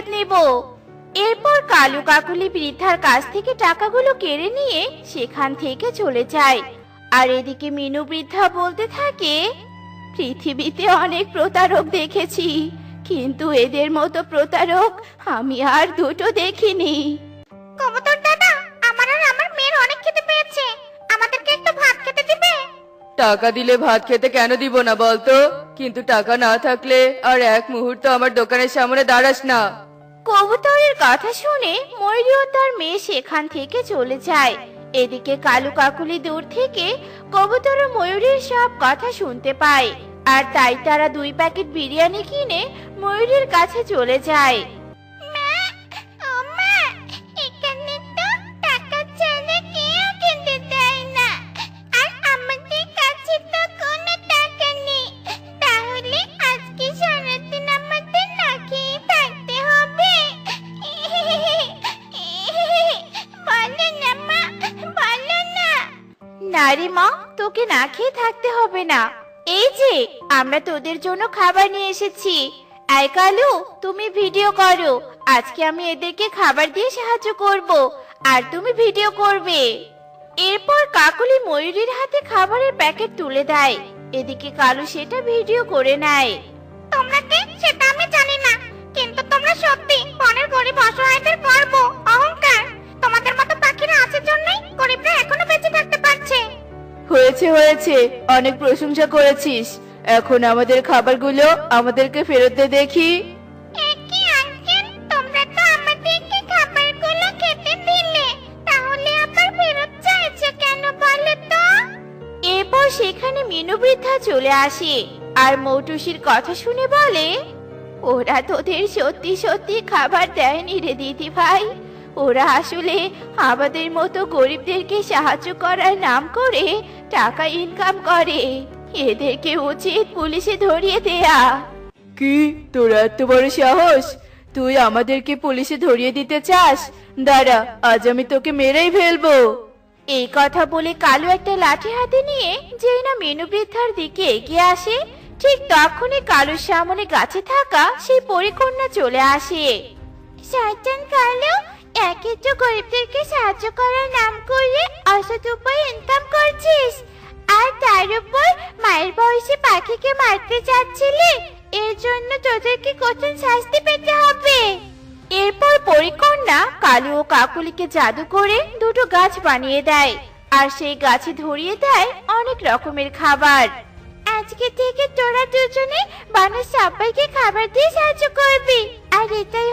ফেরত নেব। এরপর কালু কাকুলি বৃদ্ধার কাছ থেকে টাকাগুলো কেড়ে নিয়ে সেখান থেকে চলে যায়। আর এদিকে মিনু বৃদ্ধা বলতে থাকে পৃথিবীতে অনেক প্রতারক দেখেছি কিন্তু এদের মতো প্রতারক আমি আর দুটো দেখিনি। কবুতর দাদা আমার আর আমার মেয়ের অনেক খেতে পেয়েছে। আমাদেরকে একটু ভাত খেতে দিবে? টাকা দিলে ভাত খেতে কেন দিব না বলতো? কিন্তু টাকা না থাকলে আর এক মুহূর্ত আমার দোকানের সামনে দাঁড়াস না। কবুতরের কথা শুনে ময়ূরী ও তার মেয়ে সেখান থেকে চলে যায়। এদিকে কালু কাকুলি দূর থেকে কবুতর ও ময়ূরীর সব কথা শুনতে পায়। আর তাই তারা দুই প্যাকেট বিরিয়ানি কিনে ময়ূরের কাছে চলে যায়। নারী মা, তোকে না খেয়ে থাকতে হবে না। এই যে, আমরা তোদের জন্য খাবার নিয়ে এসেছি। আই কালু, তুমি ভিডিও করো। আজকে আমি এদেরকে খাবার দিয়ে সাহায্য করব, আর তুমি ভিডিও করবে। এরপর কাকুলি ময়ূরীর হাতে খাবারের প্যাকেট তুলে দেয়। এদিকে কালু সেটা ভিডিও করে নেয়। তোমরা কে? সেটা আমি জানি না। কিন্তু তোমরা সত্যি হয়েছে হয়েছে। অনেক প্রশংসা করেছিস। এখন আমাদের খাবারগুলো আমাদেরকে ফেরত দে দেখি। একই আঙ্কেল? তোমরা তো আমাদেরকে খাবারগুলো খেতে দিলে। তাহলে আবার ফেরত চাইছো কেন বলো তো? এরপর সেখানে মিনু বৃদ্ধা চলে আসে আর মৌটুসির কথা শুনে বলে ওরা তোদের সত্যি সত্যি খাবার দেয়নি রে দিদি ভাই। ওরা আসলে আমাদের মতো গরিবদেরকে সাহায্য করার নাম করে টাকা ইনকাম করে। এদেরকে উচিত পুলিশে ধরিয়ে দেয়া। কি? তোর এত বড় সাহস? তুই আমাদেরকে পুলিশে ধরিয়ে দিতে চাস? দাঁড়া আজ আমি তোকে মেরেই ফেলব। এই কথা বলে কালু একটা লাঠি হাতে নিয়ে যেই না মেনু বৃদ্ধার দিকে এগিয়ে আসে ঠিক তখনই কালুর সামনে গাছে থাকা সেই পরিকন্যা চলে আসে। শয়তান কালু তো গরিবদেরকে সাহায্য করার নাম করে অসৎ উপায় ইনকাম করছিস। আর তার উপর মায়ের বয়সে পাখিকে মারতে চাচ্ছিলি, এর জন্য তোদেরকে কঠিন শাস্তি পেতে হবে। এরপর পরিকন্যা কালু ও কাকুলিকে জাদু করে দুটো গাছ বানিয়ে দেয়, আর সেই গাছে ধরিয়ে দেয় অনেক রকমের খাবার। আজকে থেকে তোরা দুজনে বানর সবাইকে খাবার দিয়ে সাহায্য করবি, আর এটাই